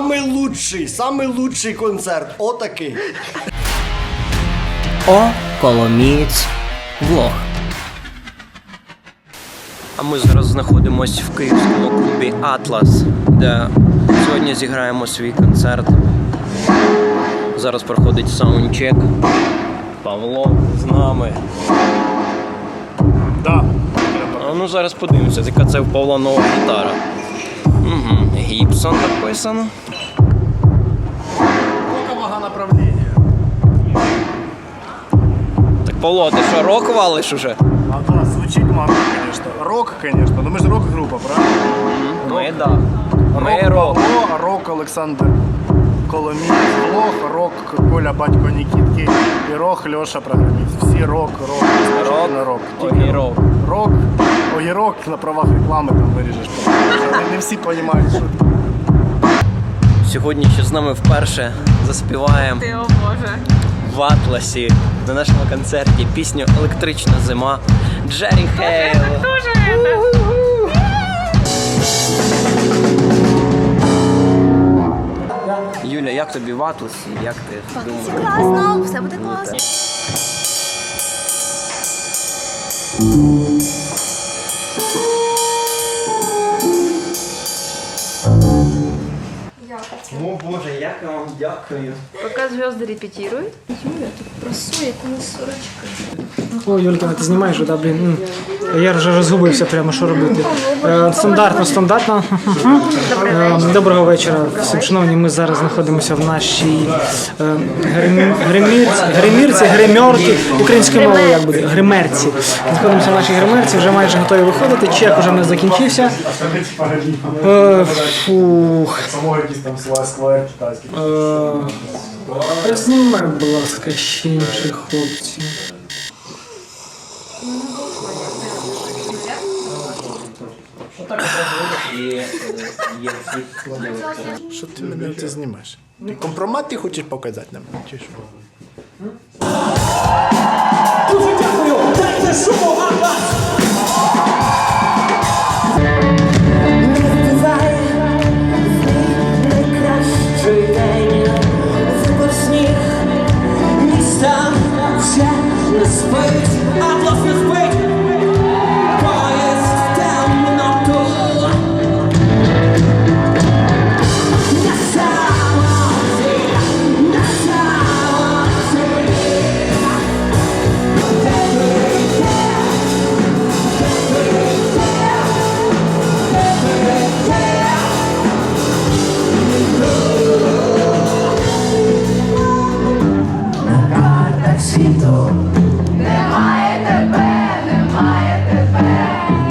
самий лучший, самий лучший концерт. Отакий. О, Коломієць влог. А ми зараз знаходимося в київському клубі Атлас, де сьогодні зіграємо свій концерт. Зараз проходить саундчек. Павло з нами. Да. А ну зараз подивимося, яка це в Павла нова гітара. Угу. Гібсон написано. Павло, ти що, рок валиш уже? А да, звучит мало, конечно. Рок, конечно. Но мы же рок-группа, правильно? Ми да. Ми рок. Павло, рок Олександр Коломієць, Блох, рок Коля Батько Нікітки і рок Льоша програміст. Всі рок, рок, Рок, на рок. Тільки огірок. Рок, огірок на правах реклами там виріжеш. Не, не всі розуміють, що Сьогодні ще з нами вперше заспіваємо Ти, о Боже. В Атласі на нашому концерті пісню Електрична зима Джері Хейл. Дуже. Юля, як тобі в Атласі? Як ти думаєш? Класно, все буде класно. О Боже, як я вам дякую. Пока звезды сорочка. О, Юлька, ти знімаєш, да, блін. м. Я вже розгубився прямо, що робити. Е, Стандартно, стандартно. Е, Доброго вечора. Всім шановні, ми зараз знаходимося в нашій е, гримірці, гримерці, українською мовою як буде, гримерці. Знаходимося в нашій гримерці, вже майже готові виходити. Чек уже не закінчився. Фух. Самого якийсь там сквер китайський. Е, Знімай, зробив хлопців. Що ти мене це знімаєш? Ти компромат ти хочеш показати на мене, чи що?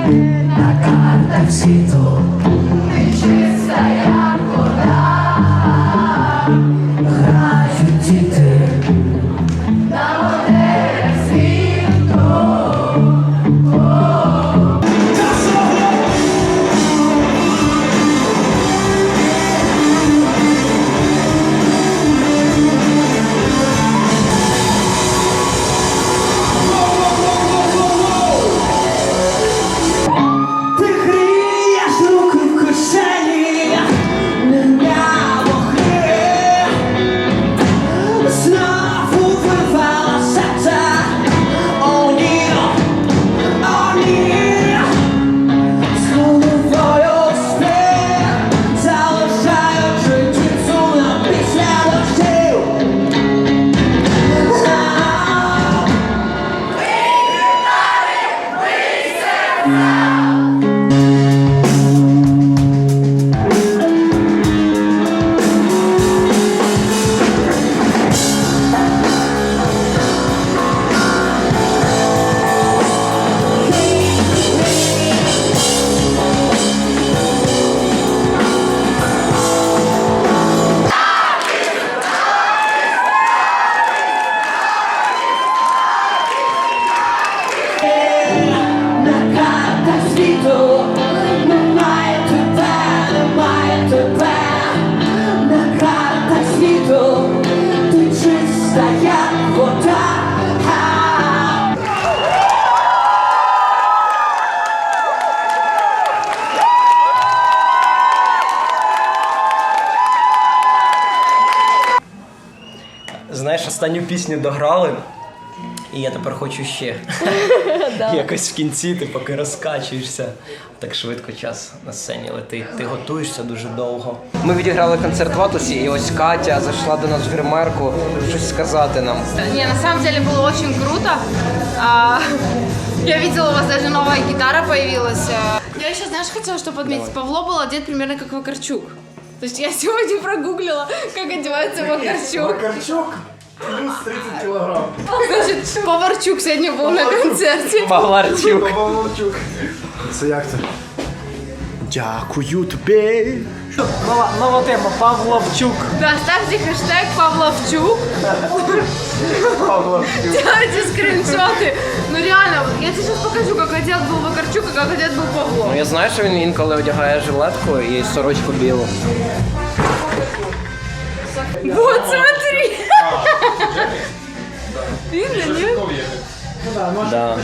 На знаєш, останню пісню дограли. І я тепер хочу ще. Якось в кінці ти поки розкачуєшся. Так швидко час на сцені летить. Ти готуєшся дуже довго. Ми відіграли концерт в Атласі, і ось Катя зайшла до нас в гримерку щось сказати нам. Не, на самом деле было очень круто. А, я видела, у вас даже новая гитара появилась. А, Я еще, знаешь, хотела, чтобы отметить, Павло был одет примерно как Вакарчук. То есть я сегодня прогуглила, как одевается Вакарчук. Карчук плюс 30 килограмм. Значит, Поварчук сегодня был на концерте. Поварчук. Поварчук. Це як це? Дякую тобі. Нова, нова тема Павловчук. Да, ставьте хэштег Павловчук. Делайте скриншоты. Ну реально, вот я тебе сейчас покажу, как одет был Вакарчук и как одет был Павло. Ну я знаю, що він інколи одягає жилетку і сорочку білу. Вот, смотри. Видно, нет? Да.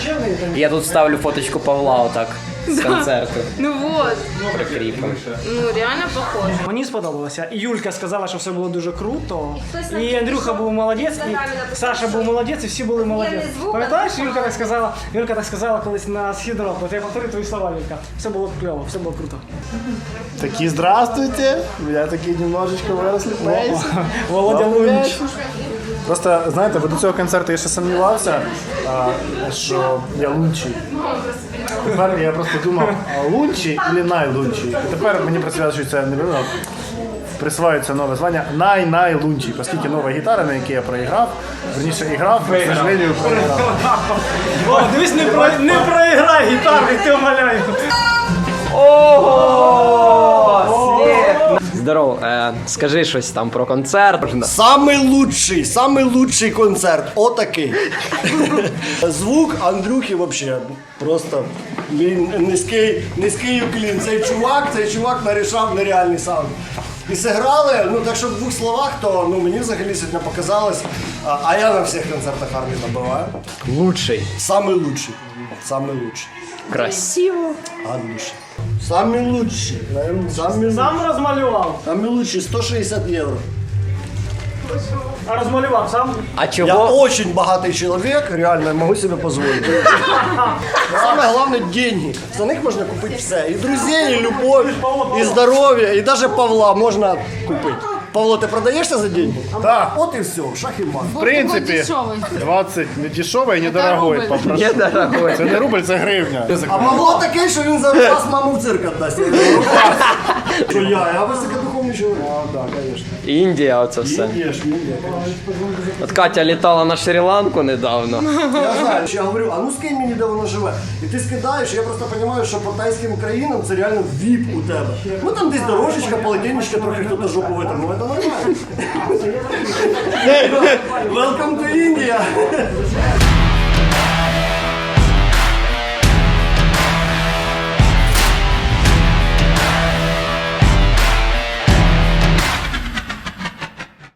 Я тут ставлю фоточку Павла отак з концерту. Ну вот. Прикріпом. Ну реально похоже. Мені сподобалося. І Юлька сказала, що все було дуже круто. І Андрюха був молодець, і Саша був молодець, і всі були молодець. Пам'ятаєш, Юлька так сказала? Юлька так сказала колись на східроку. От я повторю твої слова, Юлька. Все було кльово, все було круто. Такі здравствуйте. Я такий немножечко виросли. Володя Лунч. Просто знаєте, бо до цього концерту я ще сумнівався, а, що я лунчий. Тепер я просто думав, а лунчий чи найлунчий. І тепер мені присвячується не ну, присваюється нове звання най-найлунчий, оскільки нова гітара, на якій я проіграв, верніше іграв, к сожалению, проіграв. О, дивись, не, про, не проіграй гітарний, ти умоляю. Скажи щось там про концерт. Самий лучший, самий лучший концерт. Отакий. Звук Андрюхи вообще просто він низький, низький уклін. Цей чувак, цей чувак нарішав нереальний саунд. І зіграли, ну так що в двох словах, то ну мені взагалі сьогодні показалось, а, а я на всіх концертах армії набиваю. Лучший. Самий лучший. Самий лучший. Красиво. Андрюша. Самый лучший. наверное, Самый, Сам розмалював. самый лучший 160 евро. А розмалював сам. А Я чого? очень богатый человек, реально, могу себе позволить. Самое главное – деньги. За них можно купить все. И друзей, и любовь, и здоровье, и даже Павла можно купить. Павло, ты продаешься за деньги? Да. Вот и все, шах и мат. В принципі, 20 не дешевий, не дорогой. рубль. попрошу. Є дорогой. Це не рубль, це гривня. А Павло такий, що він за вас маму в цирк віддасть. Що я? Я високодуховний чоловік. А, да, конечно. Індія, оце все. Є ж, конечно. От Катя літала на Шрі-Ланку недавно. Я знаю, що я говорю, а ну скинь мені, де вона живе. І ти скидаєш, і я просто розумію, що по тайським країнам це реально віп у тебе. Ну там десь дорожечка, полотенечка, трохи хто-то жопу витягнув, це нормально. Welcome to India!